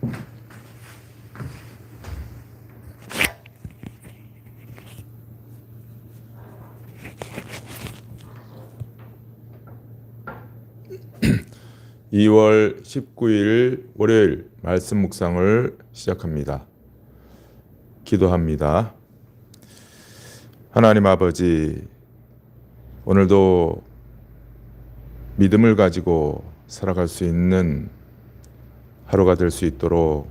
(2월 19일) 월요일 말씀 묵상을 시작합니다. 기도합니다. 하나님 아버지, 오늘도 믿음을 가지고 살아갈 수 있는 하루가 될 수 있도록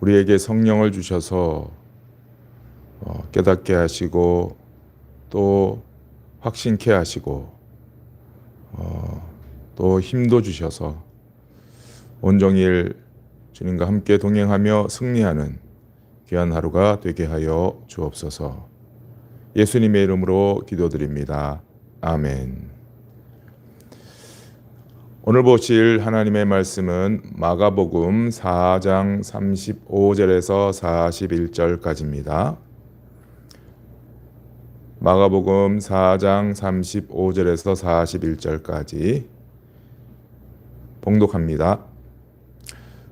우리에게 성령을 주셔서 어, 깨닫게 하시고 또 확신케 하시고 어, 또 힘도 주셔서 온종일 주님과 함께 동행하며 승리하는 귀한 하루가 되게 하여 주옵소서. 예수님의 이름으로 기도드립니다. 아멘. 오늘 보실 하나님의 말씀은 마가복음 4장 35절에서 41절까지입니다. 마가복음 4장 35절에서 41절까지 봉독합니다.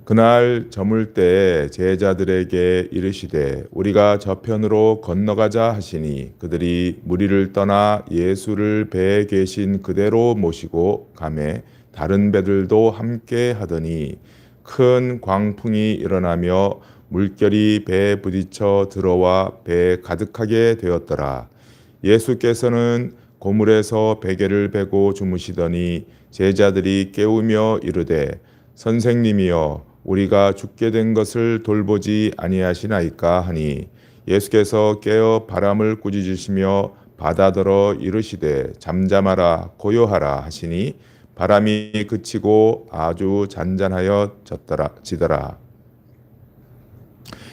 그날 저물 때 제자들에게 이르시되 우리가 저편으로 건너가자 하시니 그들이 무리를 떠나 예수를 배에 계신 그대로 모시고 가매 다른 배들도 함께 하더니 큰 광풍이 일어나며 물결이 배에 부딪혀 들어와 배에 가득하게 되었더라. 예수께서는 고물에서 베개를 베고 주무시더니 제자들이 깨우며 이르되 선생님이여 우리가 죽게 된 것을 돌보지 아니하시나이까 하니 예수께서 깨어 바람을 꾸짖으시며 바다더러 이르시되 잠잠하라 고요하라 하시니 바람이 그치고 아주 잔잔하여 졌더라 지더라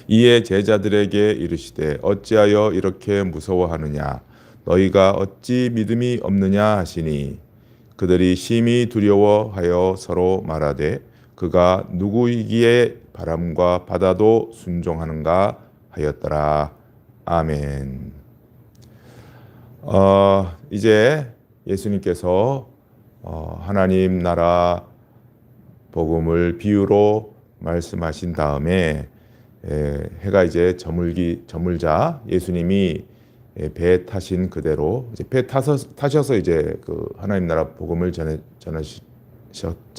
이에 제자들에게 이르시되 어찌하여 이렇게 무서워하느냐 너희가 어찌 믿음이 없느냐 하시니 그들이 심히 두려워하여 서로 말하되 그가 누구이기에 바람과 바다도 순종하는가 하였더라. 아멘. 어, 이제 예수님께서 어, 하나님 나라 복음을 비유로 말씀하신 다음에 에, 해가 이제 저물기 저물자 예수님이 예, 배 타신 그대로 이제 배 타서 타셔서 이제 그 하나님 나라 복음을 전해 전하셨지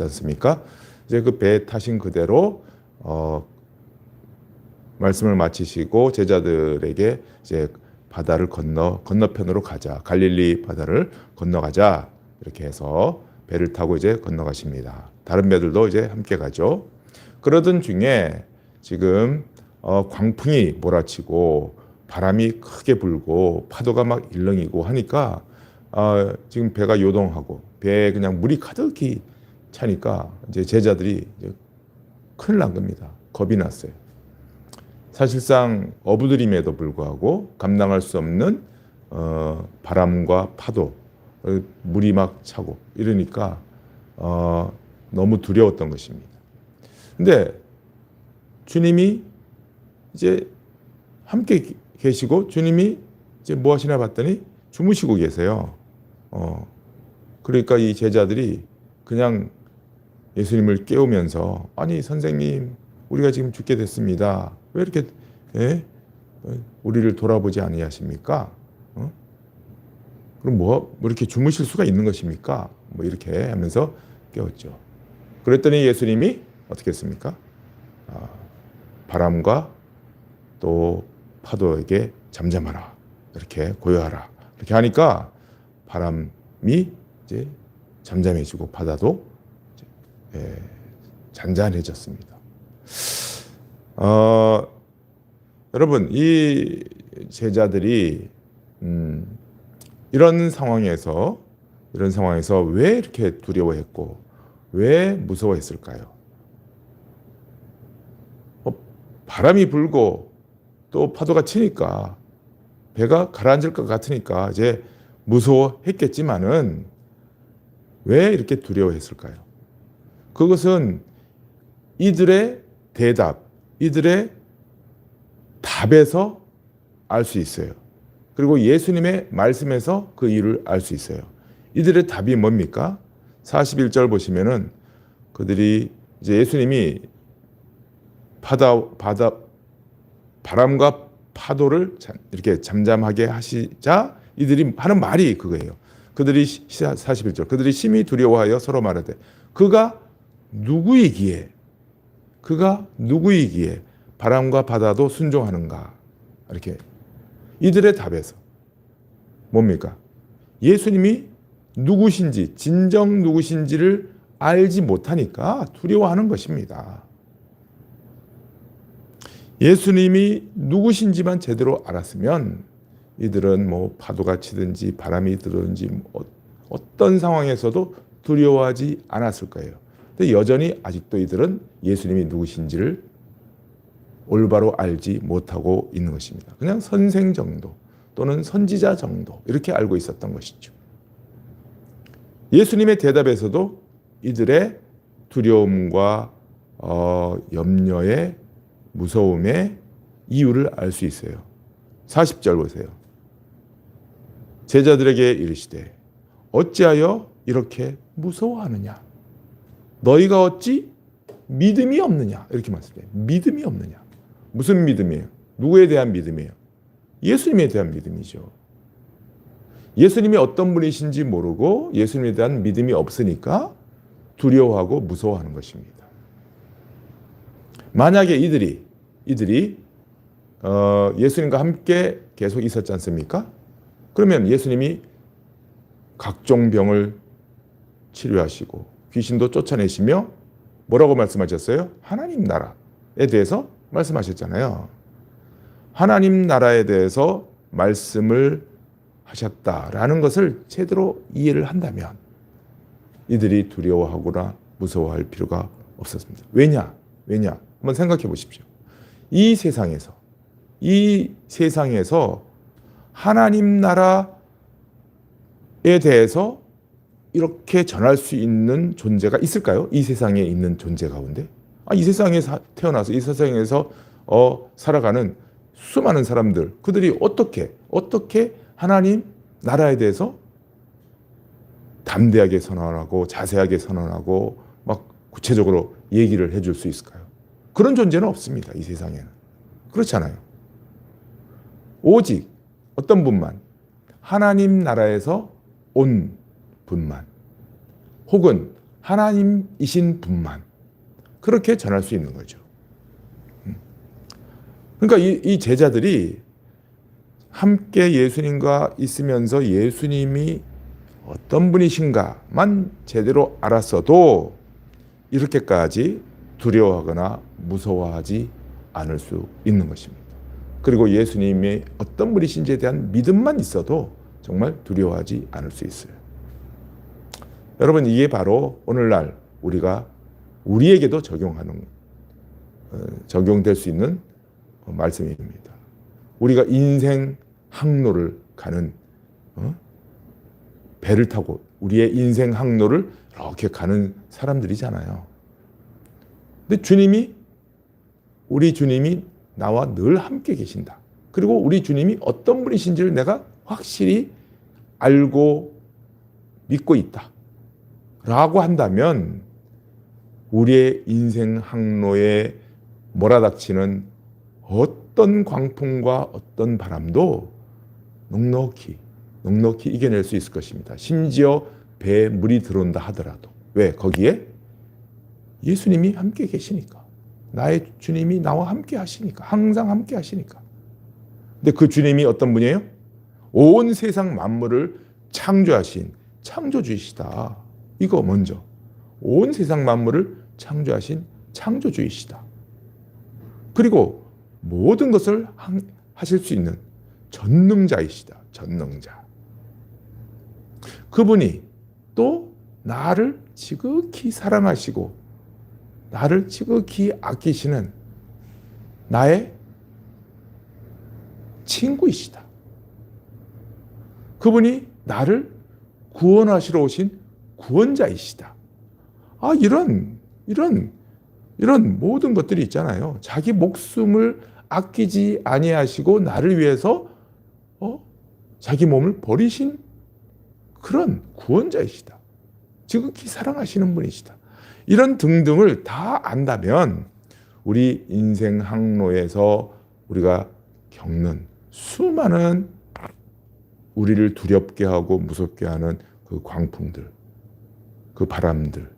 않습니까? 이제 그 배 타신 그대로 어 말씀을 마치시고 제자들에게 이제 바다를 건너 건너편으로 가자 갈릴리 바다를 건너가자 이렇게 해서 배를 타고 이제 건너가십니다. 다른 배들도 이제 함께 가죠. 그러던 중에 지금 어 광풍이 몰아치고 바람이 크게 불고 파도가 막 일렁이고 하니까 아, 지금 배가 요동하고 배에 그냥 물이 가득히 차니까 이제 제자들이 이제 큰일 난 겁니다. 겁이 났어요. 사실상 어부들임에도 불구하고 감당할 수 없는 어, 바람과 파도, 어, 물이 막 차고 이러니까 어, 너무 두려웠던 것입니다. 근데 주님이 이제 함께 계시고 주님이 이제 뭐 하시나 봤더니 주무시고 계세요. 어, 그러니까 이 제자들이 그냥 예수님을 깨우면서 아니 선생님 우리가 지금 죽게 됐습니다. 왜 이렇게 예? 우리를 돌아보지 아니하십니까? 어? 그럼 뭐, 뭐 이렇게 주무실 수가 있는 것입니까? 뭐 이렇게 하면서 깨웠죠. 그랬더니 예수님이 어떻게 했습니까? 아, 바람과 또 파도에게 잠잠하라 이렇게 고요하라 이렇게 하니까 바람이 이제 잠잠해지고 바다도 예, 잔잔해졌습니다. 어, 여러분 이 제자들이 음, 이런 상황에서 이런 상황에서 왜 이렇게 두려워했고 왜 무서워했을까요? 어, 바람이 불고 또 파도가 치니까 배가 가라앉을 것 같으니까 이제 무서워했겠지만은 왜 이렇게 두려워했을까요? 그것은 이들의 대답, 이들의 답에서 알 수 있어요. 그리고 예수님의 말씀에서 그 이유를 알 수 있어요. 이들의 답이 뭡니까? 41절 보시면은 그들이 이제 예수님이 바다 바다 바람과 파도를 잠- 이렇게 잠잠하게 하시자 이들이 하는 말이 그거예요. 그들이 41절 그들이 심히 두려워하여 서로 말하되 그가 누구이기에 그가 누구이기에 바람과 바다도 순종하는가 이렇게 이들의 답에서 뭡니까? 예수님이 누구신지 진정 누구신지를 알지 못하니까 두려워하는 것입니다. 예수님이 누구신지만 제대로 알았으면 이들은 뭐 파도가 치든지 바람이 들든지 뭐 어떤 상황에서도 두려워하지 않았을 거예요. 근데 여전히 아직도 이들은 예수님이 누구신지를 올바로 알지 못하고 있는 것입니다. 그냥 선생 정도 또는 선지자 정도 이렇게 알고 있었던 것이죠. 예수님의 대답에서도 이들의 두려움과 어, 염려의 무서움의 이유를 알 수 있어요. 40절 보세요. 제자들에게 이르시되 어찌하여 이렇게 무서워하느냐? 너희가 어찌 믿음이 없느냐? 이렇게 말씀해요. 믿음이 없느냐? 무슨 믿음이에요? 누구에 대한 믿음이에요? 예수님에 대한 믿음이죠. 예수님이 어떤 분이신지 모르고 예수님에 대한 믿음이 없으니까 두려워하고 무서워하는 것입니다. 만약에 이들이 이들이 어, 예수님과 함께 계속 있었지 않습니까? 그러면 예수님이 각종 병을 치료하시고 귀신도 쫓아내시며 뭐라고 말씀하셨어요? 하나님 나라에 대해서 말씀하셨잖아요. 하나님 나라에 대해서 말씀을 하셨다라는 것을 제대로 이해를 한다면 이들이 두려워하거나 무서워할 필요가 없었습니다. 왜냐? 왜냐? 한번 생각해 보십시오. 이 세상에서 이 세상에서 하나님 나라에 대해서 이렇게 전할 수 있는 존재가 있을까요? 이 세상에 있는 존재 가운데? 아, 이 세상에 사, 태어나서 이 세상에서 어, 살아가는 수많은 사람들, 그들이 어떻게, 어떻게 하나님 나라에 대해서 담대하게 선언하고 자세하게 선언하고 막 구체적으로 얘기를 해줄 수 있을까요? 그런 존재는 없습니다. 이 세상에는. 그렇잖아요. 오직 어떤 분만 하나님 나라에서 온 분만 혹은 하나님이신 분만 그렇게 전할 수 있는 거죠. 음. 그러니까 이, 이 제자들이 함께 예수님과 있으면서 예수님이 어떤 분이신가만 제대로 알았어도 이렇게까지 두려워하거나 무서워하지 않을 수 있는 것입니다. 그리고 예수님의 어떤 분이신지에 대한 믿음만 있어도 정말 두려워하지 않을 수 있어요. 여러분 이게 바로 오늘날 우리가 우리에게도 적용하는 어, 적용될 수 있는 말씀입니다. 우리가 인생 항로를 가는 어? 배를 타고 우리의 인생 항로를 이렇게 가는 사람들이잖아요. 근데 주님이 우리 주님이 나와 늘 함께 계신다. 그리고 우리 주님이 어떤 분이신지를 내가 확실히 알고 믿고 있다. 라고 한다면 우리의 인생 항로에 몰아닥치는 어떤 광풍과 어떤 바람도 넉넉히 넉넉히 이겨낼 수 있을 것입니다. 심지어 배에 물이 들어온다 하더라도 왜 거기에 예수님이 함께 계시니까 나의 주님이 나와 함께 하시니까 항상 함께 하시니까 근데 그 주님이 어떤 분이에요? 온 세상 만물을 창조하신 창조주이시다. 이거 먼저 온 세상 만물을 창조하신 창조주이시다. 그리고 모든 것을 하실 수 있는 전능자이시다. 전능자. 그분이 또 나를 지극히 사랑하시고 나를 지극히 아끼시는 나의 친구이시다. 그분이 나를 구원하시러 오신 구원자이시다. 아, 이런, 이런, 이런 모든 것들이 있잖아요. 자기 목숨을 아끼지 아니하시고 나를 위해서 어? 자기 몸을 버리신 그런 구원자이시다. 지극히 사랑하시는 분이시다. 이런 등등을 다 안다면 우리 인생 항로에서 우리가 겪는 수많은 우리를 두렵게 하고 무섭게 하는 그 광풍들, 그 바람들,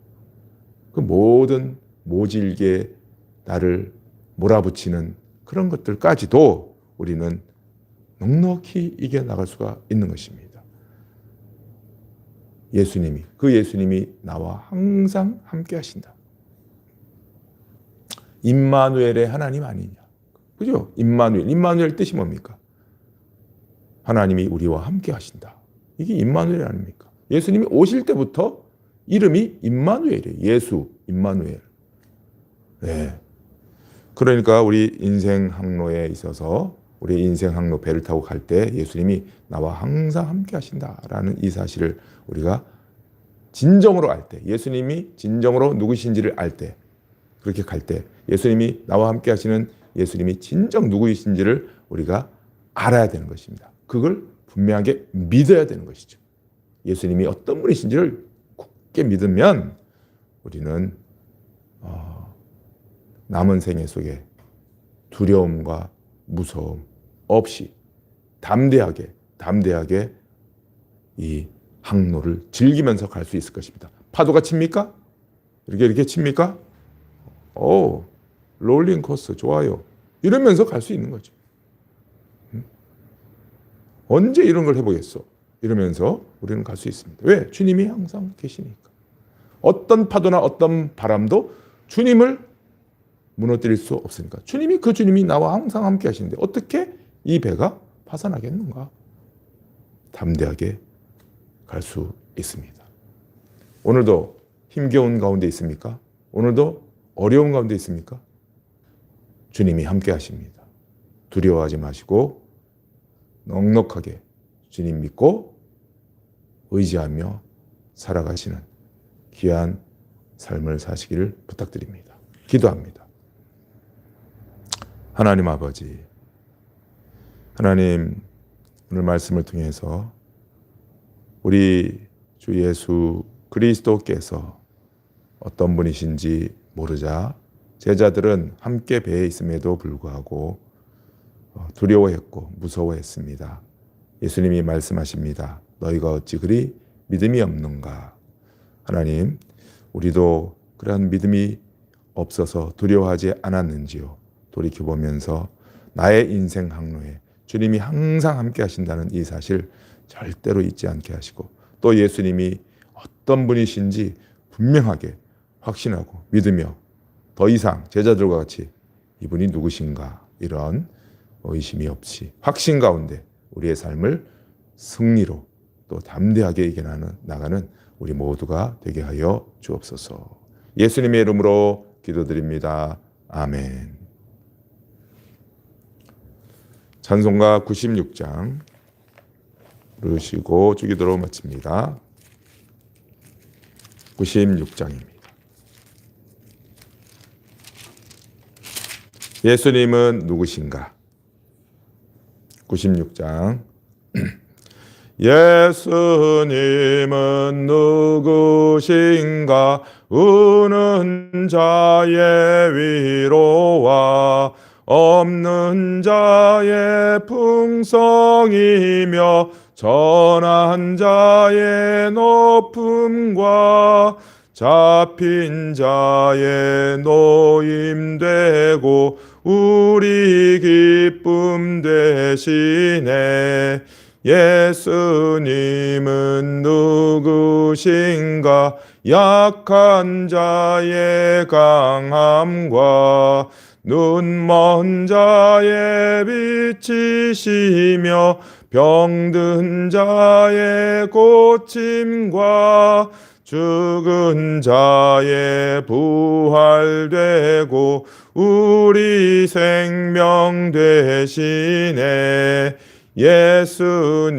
그 모든 모질게 나를 몰아붙이는 그런 것들까지도 우리는 넉넉히 이겨 나갈 수가 있는 것입니다. 예수님이 그 예수님이 나와 항상 함께 하신다. 임마누엘의 하나님 아니냐? 그죠? 임마누엘. 임마누엘 뜻이 뭡니까? 하나님이 우리와 함께 하신다. 이게 임마누엘 아닙니까? 예수님이 오실 때부터 이름이 임마누엘이에요. 예수, 임마누엘. 네. 그러니까 우리 인생 항로에 있어서 우리 인생 항로 배를 타고 갈 때 예수님이 나와 항상 함께 하신다라는 이 사실을 우리가 진정으로 알 때, 예수님이 진정으로 누구신지를 알 때, 그렇게 갈 때, 예수님이 나와 함께 하시는 예수님이 진정 누구이신지를 우리가 알아야 되는 것입니다. 그걸 분명하게 믿어야 되는 것이죠. 예수님이 어떤 분이신지를 굳게 믿으면 우리는 어, 남은 생애 속에 두려움과 무서움 없이 담대하게 담대하게 이 항로를 즐기면서 갈 수 있을 것입니다. 파도가 칩니까? 이렇게 이렇게 칩니까? 오, 롤링 코스 좋아요. 이러면서 갈 수 있는 거죠. 음? 언제 이런 걸 해보겠어? 이러면서 우리는 갈 수 있습니다. 왜? 주님이 항상 계시니까. 어떤 파도나 어떤 바람도 주님을 무너뜨릴 수 없으니까. 주님이 그 주님이 나와 항상 함께 하시는데 어떻게 이 배가 파산하겠는가? 담대하게 갈 수 있습니다. 오늘도 힘겨운 가운데 있습니까? 오늘도 어려운 가운데 있습니까? 주님이 함께 하십니다. 두려워하지 마시고 넉넉하게 주님 믿고 의지하며 살아가시는 귀한 삶을 사시기를 부탁드립니다. 기도합니다. 하나님 아버지, 하나님 오늘 말씀을 통해서 우리 주 예수 그리스도께서 어떤 분이신지 모르자 제자들은 함께 배에 있음에도 불구하고 어, 두려워했고 무서워했습니다. 예수님이 말씀하십니다. 너희가 어찌 그리 믿음이 없는가? 하나님, 우리도 그러한 믿음이 없어서 두려워하지 않았는지요. 돌이켜 보면서 나의 인생 항로에 주님이 항상 함께 하신다는 이 사실 절대로 잊지 않게 하시고 또 예수님이 어떤 분이신지 분명하게 확신하고 믿으며 더 이상 제자들과 같이 이분이 누구신가 이런 의심이 없이 확신 가운데 우리의 삶을 승리로 또 담대하게 이겨나가는 나가는 우리 모두가 되게 하여 주옵소서. 예수님의 이름으로 기도드립니다. 아멘. 찬송가 96장 부르시고 주기도로 마칩니다. 96장입니다. 예수님은 누구신가? 96장. 예수님은 누구신가? 우는 자의 위로와 없는 자의 풍성이며 전한 자의 높음과 잡힌 자의 노임되고 우리 기쁨 되시네 예수님은 누구신가? 약한 자의 강함과 눈먼 자의 빛이시며 병든 자의 고침과 죽은 자의 부활되고 우리 생명 되시네 예수님은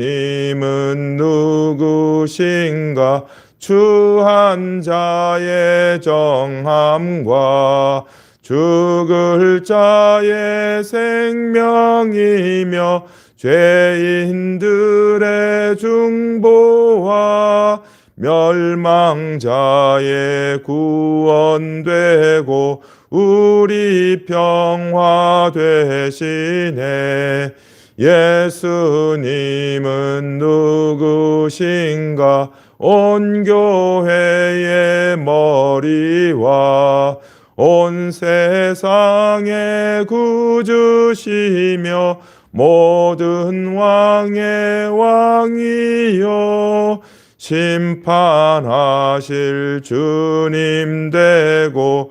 누구신가? 추한 자의 정함과 죽을 자의 생명이며 죄인들의 중보와 멸망자의 구원되고 우리 평화 되시네 예수님은 누구신가? 온 교회의 머리와 온 세상의 구주시며 모든 왕의 왕이요 심판하실 주님 되고